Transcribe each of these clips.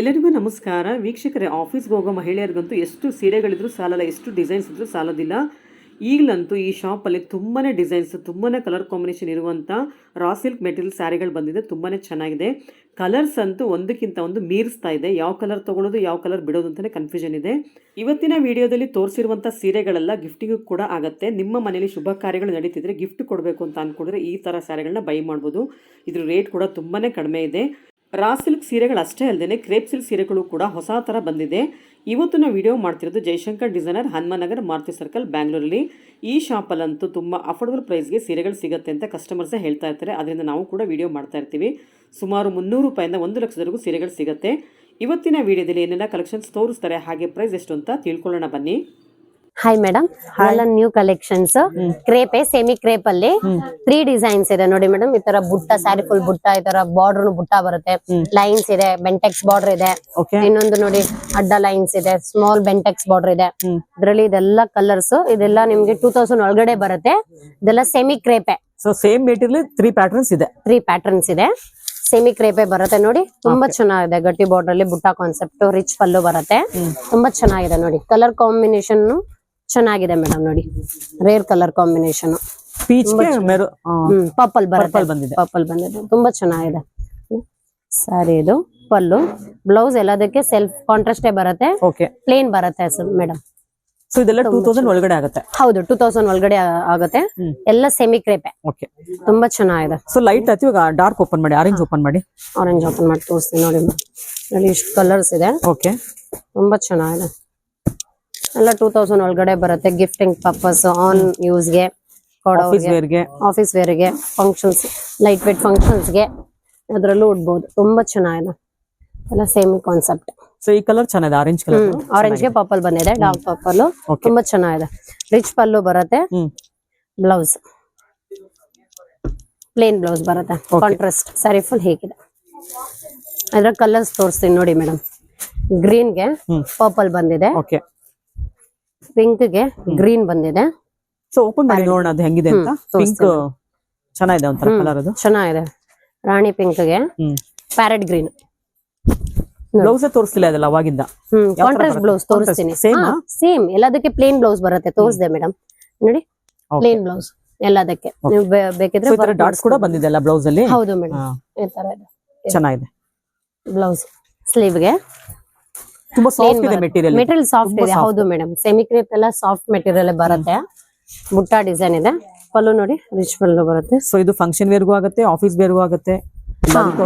ಎಲ್ಲರಿಗೂ ನಮಸ್ಕಾರ. ವೀಕ್ಷಕರೇ ಆಫೀಸ್ಗೆ ಹೋಗೋ ಮಹಿಳೆಯರಿಗಂತೂ ಎಷ್ಟು ಸೀರೆಗಳಿದ್ರು ಸಾಲಲ್ಲ, ಎಷ್ಟು ಡಿಸೈನ್ಸ್ ಇದ್ರೂ ಸಾಲೋದಿಲ್ಲ. ಈಗಲಂತೂ ಈ ಶಾಪಲ್ಲಿ ತುಂಬಾ ಡಿಸೈನ್ಸ್ ತುಂಬಾ ಕಲರ್ ಕಾಂಬಿನೇಷನ್ ಇರುವಂಥ ರಾ ಸಿಲ್ಕ್ ಮೆಟೀರಿಯಲ್ ಸ್ಯಾರಿಗಳು ಬಂದಿದೆ ತುಂಬಾ ಚೆನ್ನಾಗಿದೆ. ಕಲರ್ಸ್ ಅಂತೂ ಒಂದಕ್ಕಿಂತ ಒಂದು ಮೀರಿಸ್ತಾ ಇದೆ. ಯಾವ ಕಲರ್ ತೊಗೊಳೋದು, ಯಾವ ಕಲರ್ ಬಿಡೋದು ಅಂತಲೇ ಕನ್ಫ್ಯೂಷನ್ ಇದೆ. ಇವತ್ತಿನ ವಿಡಿಯೋದಲ್ಲಿ ತೋರಿಸಿರುವಂಥ ಸೀರೆಗಳೆಲ್ಲ ಗಿಫ್ಟಿಗೂ ಕೂಡ ಆಗುತ್ತೆ. ನಿಮ್ಮ ಮನೇಲಿ ಶುಭ ಕಾರ್ಯಗಳು ನಡೀತಿದ್ರೆ ಗಿಫ್ಟ್ ಕೊಡಬೇಕು ಅಂತ ಅಂದ್ಕೊಂಡ್ರೆ ಈ ಥರ ಸ್ಯಾರಿಗಳನ್ನ ಬೈ ಮಾಡ್ಬೋದು. ಇದ್ರ ರೇಟ್ ಕೂಡ ತುಂಬಾ ಕಡಿಮೆ ಇದೆ. ರಾ ಸಿಲ್ಕ್ ಸೀರೆಗಳು ಅಷ್ಟೇ ಅಲ್ಲದೆ ಕ್ರೇಪ್ ಸಿಲ್ಕ್ ಸೀರೆಗಳು ಕೂಡ ಹೊಸ ಥರ ಬಂದಿದೆ. ಇವತ್ತು ನಾವು ವಿಡಿಯೋ ಮಾಡ್ತಿರೋದು ಜಯಶಂಕರ್ ಡಿಸೈನರ್ ಹನುಮನಗರ್ ಮಾರುತಿ ಸರ್ಕಲ್ ಬ್ಯಾಂಗ್ಳೂರಲ್ಲಿ. ಈ ಶಾಪಲ್ಲಂತೂ ತುಂಬ ಅಫೋರ್ಡಬಲ್ ಪ್ರೈಸ್ಗೆ ಸೀರೆಗಳು ಸಿಗುತ್ತೆ ಅಂತ ಕಸ್ಟಮರ್ಸೇ ಹೇಳ್ತಾ ಇರ್ತಾರೆ. ಅದರಿಂದ ನಾವು ಕೂಡ ವಿಡಿಯೋ ಮಾಡ್ತಾ ಇರ್ತೀವಿ. ಸುಮಾರು ಮುನ್ನೂರು ರೂಪಾಯಿಂದ ಒಂದು ಲಕ್ಷದವರೆಗೂ ಸೀರೆಗಳು ಸಿಗುತ್ತೆ. ಇವತ್ತಿನ ವಿಡಿಯೋದಲ್ಲಿ ಏನೆಲ್ಲ ಕಲೆಕ್ಷನ್ಸ್ ತೋರಿಸ್ತಾರೆ, ಹಾಗೆ ಪ್ರೈಸ್ ಎಷ್ಟು ಅಂತ ತಿಳ್ಕೊಳ್ಳೋಣ ಬನ್ನಿ. Hi madam ಹಾಲನ್ new collections crepe semi crepe ಅಲ್ಲಿ ತ್ರೀ ಡಿಸೈನ್ಸ್ ಇದೆ. ನೋಡಿ ಮೇಡಮ್ ಈ ತರ ಬುಟ್ಟ ಸ್ಯಾರಿ ಫುಲ್ ಬುಟ್ಟ ಈ ತರ ಬಾರ್ಡರ್ ಬುಟ್ಟ ಬರುತ್ತೆ. ಲೈನ್ಸ್ ಇದೆ ಬೆಂಟೆಕ್ಸ್ ಬಾರ್ಡರ್ ಇದೆ. ಇನ್ನೊಂದು ನೋಡಿ ಅಡ್ಡ ಲೈನ್ಸ್ ಇದೆ. ಸ್ಮಾಲ್ ಬೆಂಟೆಕ್ಸ್ ಬಾರ್ಡರ್ ಇದೆ. ಇದ್ರಲ್ಲಿ ಇದೆಲ್ಲ ಕಲರ್ಸ್ ಇದೆಲ್ಲ ನಿಮ್ಗೆ ಟೂ ತೌಸಂಡ್ ಒಳಗಡೆ ಬರುತ್ತೆ. ಇದೆಲ್ಲ semi crepe so same material three patterns ಇದೆ. ತ್ರೀ ಪ್ಯಾಟರ್ನ್ಸ್ ಇದೆ. ಸೆಮಿ ಕ್ರೇಪೆ ಬರುತ್ತೆ ನೋಡಿ. ತುಂಬಾ ಚೆನ್ನಾಗಿದೆ ಗಟ್ಟಿ ಬಾರ್ಡರ್ ಅಲ್ಲಿ ಬುಟ್ಟ ಕಾನ್ಸೆಪ್ಟ್ ರಿಚ್ ಪಲ್ಲು ಬರುತ್ತೆ. ತುಂಬಾ ಚೆನ್ನಾಗಿದೆ ನೋಡಿ. ಕಲರ್ ಕಾಂಬಿನೇಷನ್ ಚೆನ್ನಾಗಿದೆ ಮೇಡಮ್ ನೋಡಿ. ರೇರ್ ಕಲರ್ ಕಾಂಬಿನೇಷನ್ ಪರ್ಪಲ್ ಬರುತ್ತೆ. ಬಂದಿದೆ. ಪರ್ಪಲ್ ಬಂದಿದೆ. ತುಂಬಾ ಚೆನ್ನಾಗಿದೆ. ಸಾರಿ ಇದು ಪಲ್ಲು. ಬ್ಲೌಸ್ ಎಲ್ಲದಕ್ಕೆ ಸೆಲ್ಫ್ ಕಾಂಟ್ರಾಸ್ಟೇ ಬರುತ್ತೆ. ಓಕೆ ಪ್ಲೇನ್ ಬರುತ್ತೆ ಮೇಡಮ್ ಸೊ ಇದೆಲ್ಲ ಟೂ ತೌಸಂಡ್ ಒಳಗಡೆ ಆಗುತ್ತೆ. ಹೌದು ಟೂ ತೌಸಂಡ್ ಒಳಗಡೆ ಆಗುತ್ತೆ. ಎಲ್ಲ ಸೆಮಿ ಕ್ರೇಪೆ ಓಕೆ ತುಂಬಾ ಚೆನ್ನಾಗಿದೆ. ಸೊ ಲೈಟ್ ಆಯ್ತು ಇವಾಗ ಡಾರ್ಕ್ ಓಪನ್ ಮಾಡಿ ಆರೆಂಜ್ ಓಪನ್ ಮಾಡಿ. ಆರೆಂಜ್ ಓಪನ್ ಮಾಡಿ ತೋರಿಸ್ತೀನಿ ನೋಡಿ ನೋಡಿ ಇಷ್ಟು ಕಲರ್ಸ್ ಇದೆ. ಓಕೆ ತುಂಬಾ ಚೆನ್ನಾಗಿದೆ. ಎಲ್ಲ ಟೂ ತೌಸಂಡ್ ಒಳಗಡೆ ಬರುತ್ತೆ ಗಿಫ್ಟಿಂಗ್ ಪರ್ಪಸ್ ಆನ್ ಯೂಸ್ಗೆ ಕೊಡೋರಿಗೆ ವೇರ್ಗೆ ಆಫೀಸ್ ವೇರ್ಗೆ ಫಂಕ್ಷನ್ಸ್ ಲೈಟ್ ವೇಟ್ ಫಂಕ್ಷನ್ಸ್ಗೆ ಅದರಲ್ಲೂ ಉಡ್ಬೋದು. ತುಂಬಾ ಚೆನ್ನಾಗಿದೆ. ಎಲ್ಲ ಸೇಮ್ ಕಾನ್ಸೆಪ್ಟ್ ಸೊ ಈ ಕಲರ್ ಚೆನ್ನಾಗಿದೆ ಆರೆಂಜ್ ಕಲರ್ ಆರೆಂಜ್ಗೆ ಪರ್ಪಲ್ ಬಂದಿದೆ ಡಾರ್ಕ್ ಪರ್ಪಲ್ ತುಂಬಾ ಚೆನ್ನಾಗಿದೆ. ರಿಚ್ ಪಲ್ಲು ಬರುತ್ತೆ. ಬ್ಲೌಸ್ ಪ್ಲೇನ್ ಬ್ಲೌಸ್ ಬರುತ್ತೆ. ಕಾಂಟ್ರಾಸ್ಟ್ ಸ್ಯಾರಿ ಫುಲ್ ಹೇಗಿದೆ. ಅದ್ರ ಕಲರ್ಸ್ ತೋರಿಸ್ತೀನಿ ನೋಡಿ ಮೇಡಮ್ ಗ್ರೀನ್ಗೆ ಪರ್ಪಲ್ ಬಂದಿದೆ. ಓಕೆ ಪಿಂಕ್ಗೆ ಗ್ರೀನ್ ಬಂದಿದೆ. ಸೊ ಓಪನ್ ಮಾಡಿ ನೋಡೋಣ ಅದು ಹೆಂಗಿದೆ ಅಂತ. ಪಿಂಕ್ ಚೆನ್ನಾಗಿದೆ ಒಂಥರ ಕಲರ್ ಅದು. ಚೆನ್ನಾಗಿದೆ. ರಾಣಿ ಪಿಂಕ್ಗೆ ಹ್ಮ್. ಪ್ಯಾರೆಟ್ ಗ್ರೀನ್ ಬ್ಲೌಸ್ ತೋರಿಸ್ತಿಲ್ಲ ಅದಲ್ಲ ಅವಾಗಿಂದ? ಕಾಂಟ್ರಾಸ್ಟ್ ಬ್ಲೌಸ್ ತೋರಿಸ್ತೀನಿ. ಸೇಮ್ ಎಲ್ಲದಕ್ಕೆ ಪ್ಲೇನ್ ಬ್ಲೌಸ್ ಬರುತ್ತೆ. ತೋರಿಸಿದೆ ಮೇಡಮ್ ನೋಡಿ ಪ್ಲೇನ್ ಬ್ಲೌಸ್ ಎಲ್ಲದಕ್ಕೆ. ನೀವು ಬೇಕಿದ್ರೆ ಡಾಟ್ಸ್ ಕೂಡ ಬಂದಿದೆ ಅಲ್ಲ ಬ್ಲೌಸ್ ಅಲ್ಲಿ? ಹೌದು ಮೇಡಮ್ ಈ ತರ ಇದೆ. ಚೆನ್ನಾಗಿದೆ. ಬ್ಲೌಸ್ ಸ್ಲೀವ್ಗೆ ತುಂಬಾ ಸಾಫ್ಟ್ ಇದೆ ಮೆಟೀರಿಯಲ್ ಮೆಟೀರಿಯಲ್ ಸಾಫ್ಟ್ ಇದೆ. ಹೌದು ಮೇಡಮ್ ಸೆಮಿ ಕ್ರೀಪ್ ಎಲ್ಲ ಸಾಫ್ಟ್ ಮೆಟೀರಿಯಲ್ ಬರುತ್ತೆ. ಬುಟ್ಟ ಡಿಸೈನ್ ಇದೆ. ಪಲ್ಲು ನೋಡಿ ರಿಚ್ ಪಲ್ಲು ಬರುತ್ತೆ. ಸೊ ಇದು ಫಂಕ್ಷನ್ ವೇರ್ಗೂ ಆಗುತ್ತೆ ಆಫೀಸ್ ವೇರ್ಗೂ ಆಗುತ್ತೆ.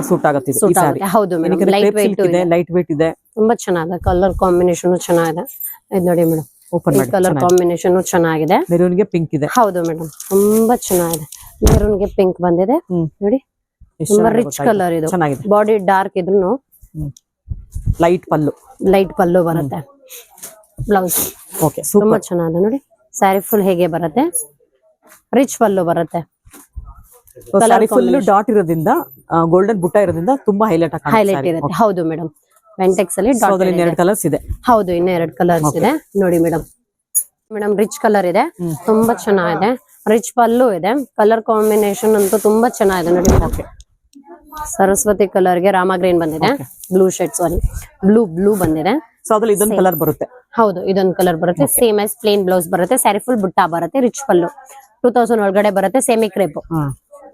ಸೂಟ್ ಆಗುತ್ತೆ ಸೂಟ್ ಆಗುತ್ತೆ. ಹೌದು ಮೇಡಮ್ ಲೈಟ್ ವೆಯ್ಟ್ ಇದೆ ಲೈಟ್ ವೇಟ್ ಇದೆ. ತುಂಬಾ ಚೆನ್ನಾಗಿದೆ. ಕಲರ್ ಕಾಂಬಿನೇಷನ್ ಚೆನ್ನಾಗಿದೆ. ಇದು ನೋಡಿ ಮೇಡಮ್ ಓಪನ್ ಕಲರ್ ಕಾಂಬಿನೇಷನ್ ಚೆನ್ನಾಗಿದೆ. ಮೆರೂನ್ಗೆ ಪಿಂಕ್ ಇದೆ. ಹೌದು ಮೇಡಮ್ ತುಂಬಾ ಚೆನ್ನಾಗಿದೆ. ಮೆರೂನ್ಗೆ ಪಿಂಕ್ ಬಂದಿದೆ. ನೋಡಿ ತುಂಬಾ ರಿಚ್ ಕಲರ್ ಇದು. ಚೆನ್ನಾಗಿದೆ. ಬಾಡಿ ಡಾರ್ಕ್ ಇದ್ರು ಲೈಟ್ ಪಲ್ಲು. ಲೈಟ್ ಪಲ್ಲು ಬರುತ್ತೆ. ಬ್ಲೌಸ್ ಓಕೆ ತುಂಬಾ ಚೆನ್ನಾಗಿದೆ ನೋಡಿ. ಸ್ಯಾರಿ ಫುಲ್ ಹೇಗೆ ಬರುತ್ತೆ? ರಿಚ್ ಪಲ್ಲು ಬರುತ್ತೆ. ಸಾರಿ ಫುಲ್ ಡಾಟ್ ಇರೋದ್ರಿಂದ ಗೋಲ್ಡನ್ ಬುಟ್ಟ ಇರೋದ್ರಿಂದ ತುಂಬಾ ಹೈಲೈಟ್ ಹೈಲೈಟ್ ಇರುತ್ತೆ. ಹೌದು ಮೇಡಮ್ ವೆಂಟೆಕ್ಸ್ ಅಲ್ಲಿ ಡಾಟ್ ಎರಡು ಕಲರ್ಸ್ ಇದೆ. ಹೌದು ಇನ್ನ ಎರಡು ಕಲರ್ಸ್ ಇದೆ. ನೋಡಿ ಮೇಡಮ್ ಮೇಡಮ್ ರಿಚ್ ಕಲರ್ ಇದೆ. ತುಂಬಾ ಚೆನ್ನಾಗಿದೆ. ರಿಚ್ ಪಲ್ಲು ಇದೆ. ಕಲರ್ ಕಾಂಬಿನೇಷನ್ ಅಂತೂ ತುಂಬಾ ಚೆನ್ನಾಗಿದೆ ನೋಡಿ ಮೇಡಮ್ ಸರಸ್ವತಿ ಕಲರ್ಗೆ ರಾಮ ಗ್ರೀನ್ ಬಂದಿದೆ. Blue shade sari blue blue ಬಂದಿದೆ. ಸೊ ಅದ್ರಲ್ಲಿ ಇದೊಂದು ಕಲರ್ ಬರುತ್ತೆ. ಹೌದು ಇದೊಂದು ಕಲರ್ ಬರುತ್ತೆ. ಸೇಮ್ ಆಸ್ ಪ್ಲೇನ್ ಬ್ಲೌಸ್ ಬರುತ್ತೆ. ಸ್ಯಾರಿ ಫುಲ್ ಬುಟ್ಟ ಬರುತ್ತೆ ರಿಚ್ ಪಲ್ಲು ಟೂ ತೌಸಂಡ್ ಒಳಗಡೆ ಬರುತ್ತೆ ಸೇಮಿ ಕ್ರೇಪ್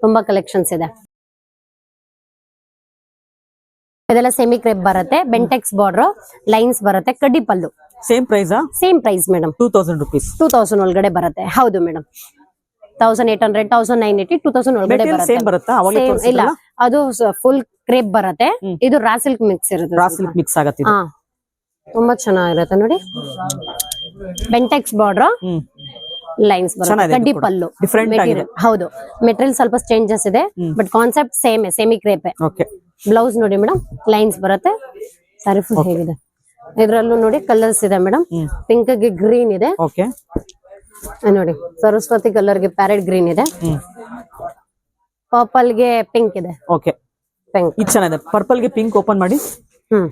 ತುಂಬಾ ಕಲೆಕ್ಷನ್ಸ್ ಇದೆ. ಇದೆಲ್ಲ ಸೆಮಿ ಕ್ರೇಪ್ ಬರುತ್ತೆ. ಬೆಂಟೆಕ್ಸ್ ಬಾರ್ಡರ್ ಲೈನ್ಸ್ ಬರುತ್ತೆ ಕಡ್ಡಿ pallu. Same price same price madam two thousand rupees two thousand ಒಳಗಡೆ ಬರುತ್ತೆ. ಹೌದು madam thousand eight hundred thousand nine eighty two thousand ಒಳಗಡೆ ಮೆಟೀರಿಯಲ್ ಬರುತ್ತೆ. ಇಲ್ಲ. ಅದು ಫುಲ್ ಕ್ರೇಪ್ ಬರುತ್ತೆ. ಇದು ರಾ ಸಿಲ್ಕ್ ಮಿಕ್ಸ್ ಇರುತ್ತೆ ರಾ ಸಿಲ್ಕ್ ಮಿಕ್ಸ್ ಆಗತ್ತೆ ತುಂಬಾ ಚೆನ್ನಾಗಿರುತ್ತೆ ನೋಡಿ. ಬೆಂಟೆಕ್ಸ್ ಬಾರ್ಡರ್ ಲೈನ್ಸ್ ಬರುತ್ತೆ. ಪಲ್ಲು. ಮೆಟೀರಿಯಲ್ ಹೌದು. ಮೆಟೀರಿಯಲ್ ಸ್ವಲ್ಪ ಚೇಂಜಸ್ ಇದೆ. But concept same semi crepe blouse ನೋಡಿ ಮೇಡಮ್ ಲೈನ್ಸ್ ಬರುತ್ತೆ. ಸರಿ ಫುಲ್ ಹೇಗಿದೆ. ಇದ್ರಲ್ಲೂ ನೋಡಿ ಕಲರ್ಸ್ ಇದೆ ಮೇಡಮ್ ಪಿಂಕ್ಗೆ ಗ್ರೀನ್ ಇದೆ. ನೋಡಿ ಸರಸ್ವತಿ ಕಲರ್ಗೆ ಪ್ಯಾರೆಟ್ ಗ್ರೀನ್ ಇದೆ. ಪರ್ಪಲ್ಗೆ ಪಿಂಕ್ ಇದೆ. ಓಕೆ ಪಿಂಕ್ ಇದು ಚೆನ್ನಾಗಿದೆ. ಪರ್ಪಲ್ಗೆ ಪಿಂಕ್ ಓಪನ್ ಮಾಡಿ. ಹ್ಮ್.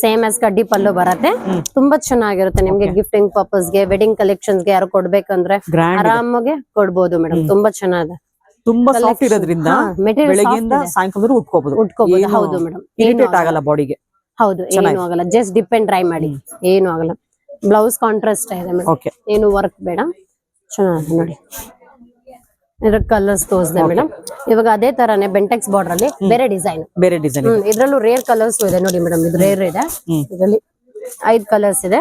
ಸೇಮ್ ಆಸ್ ಕಡ್ಡಿ ಪಲ್ಲು ಬರತ್ತೆ. ತುಂಬಾ ಚೆನ್ನಾಗಿರುತ್ತೆ ನಿಮ್ಗೆ ಗಿಫ್ಟಿಂಗ್ ಪರ್ಪಸ್ಗೆ ವೆಡ್ಡಿಂಗ್ ಕಲೆಕ್ಷನ್ಸ್ಗೆ ಯಾರು ಕೊಡ್ಬೇಕಂದ್ರೆ ಆರಾಮಾಗೆ ಕೊಡ್ಬೋದು ಮೇಡಮ್ ತುಂಬಾ ಚೆನ್ನಾಗಿದೆ. ತುಂಬಾ ಸಾಫ್ಟ್. ಇರೋದ್ರಿಂದ ಬೆಳಗ್ಗೆಯಿಂದ ಉಟ್ಕೋಬಹುದು ಉಟ್ಕೋಬಹುದು ಹೌದು ಮೇಡಮ್ ಇರಿಟೇಟ್ ಆಗಲ್ಲ ಬಾಡಿಗೆ ಹೌದು ಏನು ಆಗಲ್ಲ. ಜಸ್ಟ್ ಡಿಪೆಂಡ್ ಅಂಡ್ ಟ್ರೈ ಮಾಡಿ ಏನು ಆಗಲ್ಲ. ಬ್ಲೌಸ್ ಕಾಂಟ್ರಾಸ್ಟ್ ಇದೆ ಮೇಡಮ್. ಏನು ವರ್ಕ್ ಬೇಡ. ಚೆನ್ನಾಗಿದೆ ನೋಡಿ. ಇದ್ರ ಕಲರ್ಸ್ ತೋರಿಸಿದೆ ಮೇಡಮ್. ಇವಾಗ ಅದೇ ತರಾನೇ ಬೆಂಟೆಕ್ಸ್ ಬಾರ್ಡರ್ ಅಲ್ಲಿ ಬೇರೆ ಡಿಸೈನ್ ಬೇರೆ ಡಿಸೈನ್ ಇದ್ರಲ್ಲೂ ರೇರ್ ಕಲರ್ಸ್ ಇದೆ ನೋಡಿ ಮೇಡಮ್. ಇದು ರೇರ್ ಇದೆ. ಇದರಲ್ಲಿ ಐದ್ ಕಲರ್ಸ್ ಇದೆ.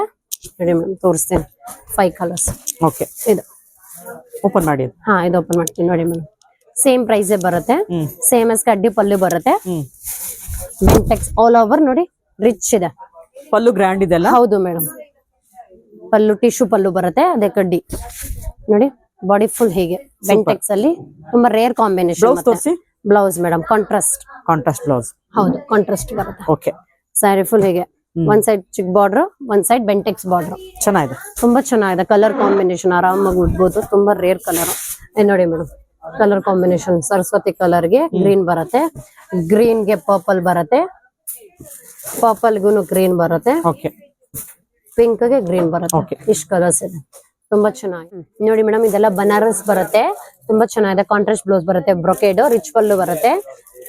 ನೋಡಿ ಮೇಡಮ್ ತೋರಿಸ್ತೇನೆ. ಫೈವ್ ಕಲರ್ಸ್ ಓಕೆ ಇದು. ಓಪನ್ ಮಾಡಿ ಹಾ ಇದು ಓಪನ್ ಮಾಡ್ತೀನಿ ನೋಡಿ ಮೇಡಮ್. ಸೇಮ್ ಪ್ರೈಸ್ ಬರುತ್ತೆ. ಸೇಮ್ ಎಸ್ ಕಡ್ಡಿ ಪಲ್ಲು ಬರುತ್ತೆ. ಬೆಂಟೆಕ್ಸ್ ಆಲ್ ಓವರ್ ನೋಡಿ ರಿಚ್ ಇದೆ. ಪಲ್ಲು ಗ್ರ್ಯಾಂಡ್ ಇದೆಲ್ಲ ಹೌದು ಮೇಡಮ್. ಪಲ್ಲು ಟಿಶ್ಯೂ ಪಲ್ಲು ಬರುತ್ತೆ ಅದೇ ಕಡ್ಡಿ. ನೋಡಿ ಬಾಡಿ ಫುಲ್ ಹೀಗೆ ಬೆಂಟೆಕ್ಸ್ ಅಲ್ಲಿ. ತುಂಬಾ rare combination blouse blouse madam contrast contrast blouse ಹೌದು ಕಾಂಟ್ರಾಸ್ಟ್ ಬರುತ್ತೆ. ಓಕೆ ಸ್ಯಾರಿ ಫುಲ್ ಹೀಗೆ. ಒಂದ್ ಸೈಡ್ ಚಿಕ್ ಬಾರ್ಡರ್ ಒಂದ್ ಸೈಡ್ ಬೆಂಟೆಕ್ಸ್ ಬಾರ್ಡರ್ ಚೆನ್ನಾಗಿದೆ. ತುಂಬಾ ಚೆನ್ನಾಗಿದೆ. ಕಲರ್ ಕಾಂಬಿನೇಷನ್ ಆರಾಮಾಗಿ ಉಡ್ಬೋದು. ತುಂಬಾ ರೇರ್ ಕಲರ್ ನೋಡಿ ಮೇಡಮ್ ಕಲರ್ ಕಾಂಬಿನೇಷನ್ ಸರಸ್ವತಿ ಕಲರ್ಗೆ ಗ್ರೀನ್ ಬರುತ್ತೆ. ಗ್ರೀನ್ಗೆ ಪರ್ಪಲ್ ಬರುತ್ತೆ. ಪರ್ಪಲ್ ಗುನು ಗ್ರೀನ್ ಬರುತ್ತೆ. ಓಕೆ ಪಿಂಕ್ಗೆ ಗ್ರೀನ್ ಬರುತ್ತೆ. ಇಷ್ಟ ಕಲರ್ಸ್ ಇದೆ. ತುಂಬಾ ಚೆನ್ನಾಗಿ. ನೋಡಿ ಮೇಡಮ್ ಇದೆಲ್ಲ ಬನಾರಸ್ ಬರುತ್ತೆ. ತುಂಬಾ ಚೆನ್ನಾಗಿದೆ. ಕಾಂಟ್ರಾಸ್ಟ್ ಬ್ಲೌಸ್ ಬರುತ್ತೆ ಬ್ರೊಕೇಡ್ ರಿಚ್ ಪಲ್ಲು ಬರುತ್ತೆ.